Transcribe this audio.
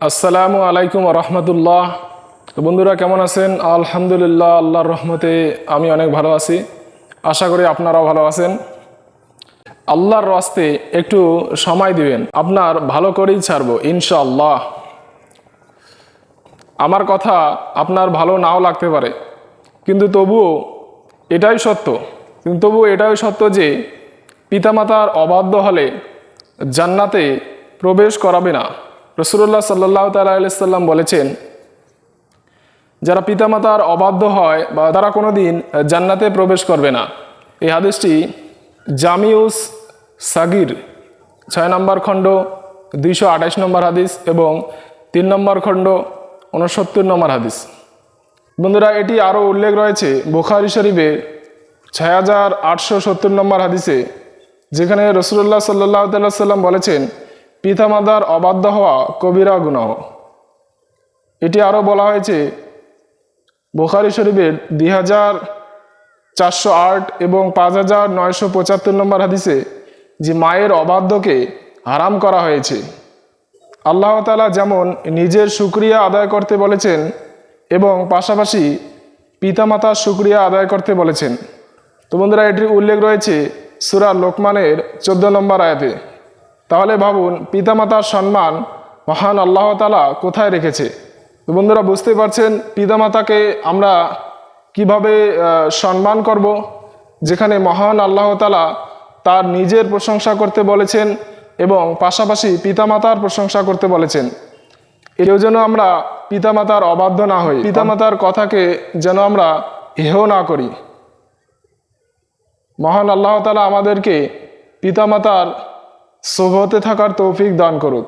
আসসালামু আলাইকুম রহমতুল্লাহ। তো বন্ধুরা, কেমন আছেন? আলহামদুলিল্লাহ, আল্লাহর রহমতে আমি অনেক ভালো আছি। আশা করি আপনারাও ভালো আছেন। আল্লাহর রাস্তে একটু সময় দিবেন। আপনার ভালো করেই ছাড়বো, ইনশাআল্লাহ। আমার কথা আপনার ভালো নাও লাগতে পারে। কিন্তু তবুও এটাই সত্য। কিন্তু তবুও এটাই সত্য যে পিতামাতার অবাধ্য হলে জান্নাতে প্রবেশ করাবে না। রসুল্লাহ সাল্লাহ তাল্লাম বলেছেন, যারা পিতামাতার অবাধ্য হয় বা তারা কোনো দিন জান্নাতে প্রবেশ করবে না। এই হাদিসটি জামিউস সাগির ছয় নম্বর খণ্ড, দুইশো আঠাশ নম্বর হাদিস এবং তিন নম্বর খণ্ড উনসত্তর নম্বর হাদিস। বন্ধুরা, এটি আরও উল্লেখ রয়েছে বোখারি শরীফে ছয় হাজার আটশো সত্তর নম্বর হাদিসে, যেখানে রসুল্লাহ সাল্লাহ সাল্লাম বলেছেন পিতামাতার অবাধ্য হওয়া কবিরা গুনাহ। এটি আরও বলা হয়েছে, বোখারি শরীফের দুই হাজার চারশো আট এবং পাঁচ হাজার নয়শো পঁচাত্তর নম্বর হাদিসে যে মায়ের অবাধ্যকে হারাম করা হয়েছে। আল্লাহ তালা যেমন নিজের সুক্রিয়া আদায় করতে বলেছেন এবং পাশাপাশি পিতামাতার সুক্রিয়া আদায় করতে বলেছেন। তো বন্ধুরা, এটির উল্লেখ রয়েছে সুরা লোকমানের চোদ্দ নম্বর আয়াতে। তাহলে ভাবুন, পিতামাতার সম্মান মহান আল্লাহ তালা কোথায় রেখেছে? তো বন্ধুরা বুঝতে পারছেন পিতামাতাকে আমরা কীভাবে সম্মান করব? যেখানে মহান আল্লাহ তালা তার নিজের প্রশংসা করতে বলেছেন এবং পাশাপাশি পিতামাতার প্রশংসা করতে বলেছেন। এও যেন আমরা পিতামাতার অবাধ্য না হই, পিতামাতার কথাকে যেন আমরা হেহ না করি। মহান আল্লাহ তালা আমাদেরকে পিতামাতার সোভতে থাকার তৌফিক দান করুক।